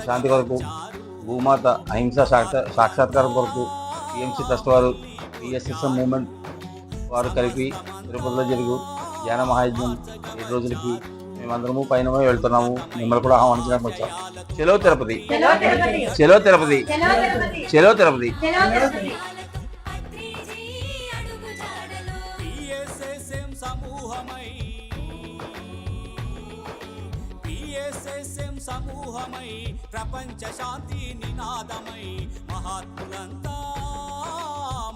శాంతి కొరకు భూమాత అహింస సాక్షాత్కారం కొరకు టీఎంసీ ట్రస్ట్ వారు టీఎస్ఎస్ఎం మూమెంట్ వారు కలిపి తిరుపతిలో జరుగు ధ్యాన మహాయజ్ఞం ఏడు రోజులకి మేమందరము పైన వెళ్తున్నాము. మిమ్మల్ని కూడా ఆహ్వానించడానికి వచ్చాం. చెలో తిరుపతి. చలో తిరుపతి. చెలో తిరుపతి. చలో తిరుపతి. చెలో తిరుపతి. చలో తిరుపతి. పిఎస్ఎస్ఎం సమూహమై. పిఎస్ఎస్ఎం సమూహమై. ప్రపంచ శాంతి నినాదమై. మహాత్ములంతా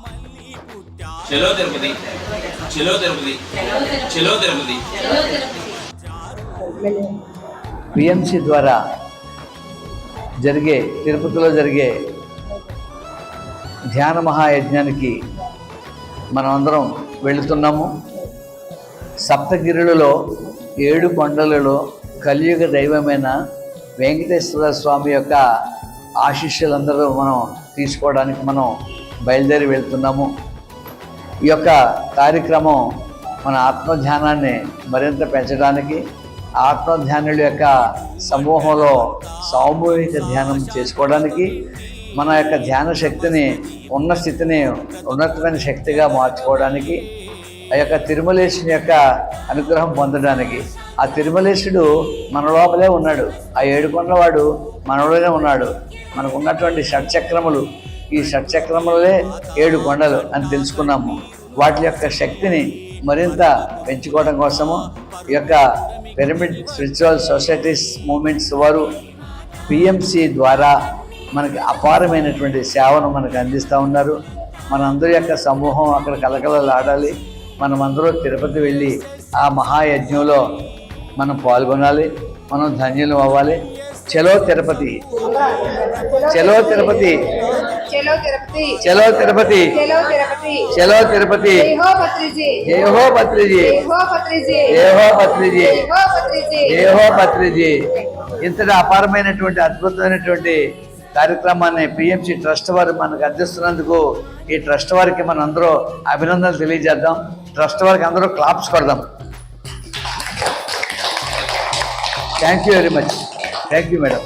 మళ్ళీ పుట్టారు. చెలో తిరుపతి. చెలో తిరుపతి. తిరుపతి పిఎంసి ద్వారా జరిగే తిరుపతిలో జరిగే ధ్యాన మహాయజ్ఞానికి మనం అందరం వెళుతున్నాము. సప్తగిరులలో ఏడు కొండలలో కలియుగ దైవమైన వెంకటేశ్వర స్వామి యొక్క ఆశీస్సులందరూ మనం తీసుకోవడానికి మనం బయలుదేరి వెళ్తున్నాము. ఈ యొక్క కార్యక్రమం మన ఆత్మధ్యానాన్ని మరింత పెంచడానికి ఆత్మధ్యానుల యొక్క సమూహంలో సామూహిక ధ్యానం చేసుకోవడానికి మన యొక్క ధ్యాన శక్తిని ఉన్న స్థితిని ఉన్నతమైన శక్తిగా మార్చుకోవడానికి ఆ యొక్క తిరుమలేశుని యొక్క అనుగ్రహం పొందడానికి. ఆ తిరుమలేశుడు మన లోపలే ఉన్నాడు. ఆ ఏడుకొండవాడు మనలోనే ఉన్నాడు. మనకు ఉన్నటువంటి షట్చక్రములు ఈ షట్చక్రములే ఏడు కొండలు అని తెలుసుకున్నాము. వాటి యొక్క శక్తిని మరింత పెంచుకోవడం కోసము ఈ యొక్క పిరమిడ్ స్పిరిచువల్ సొసైటీస్ మూమెంట్స్ వారు పిఎంసి ద్వారా మనకి అపారమైనటువంటి సేవను మనకు అందిస్తూ ఉన్నారు. మనందరి యొక్క సమూహం అక్కడ కలకలలాడాలి మనమందరూ తిరుపతి వెళ్ళి ఆ మహాయజ్ఞంలో మనం పాల్గొనాలి. మనం ధన్యులు అవ్వాలి. చలో తిరుపతి. చలో తిరుపతి. చలో తిరుపతి. చలో తిరుపతి. చలో తిరుపతి. చలో తిరుపతి. జై హో పత్రిజీ హో హో పత్రిజీ ఇంతటి అపారమైనటువంటి అద్భుతమైనటువంటి కార్యక్రమాన్ని పిఎంసి ట్రస్ట్ వారు మనకు అందిస్తున్నందుకు ఈ ట్రస్ట్ వారికి మనం అందరూ అభినందనలు తెలియజేద్దాం. ట్రస్ట్ వారికి అందరూ క్లాప్స్ కొడదాం. Thank you very much thank you madam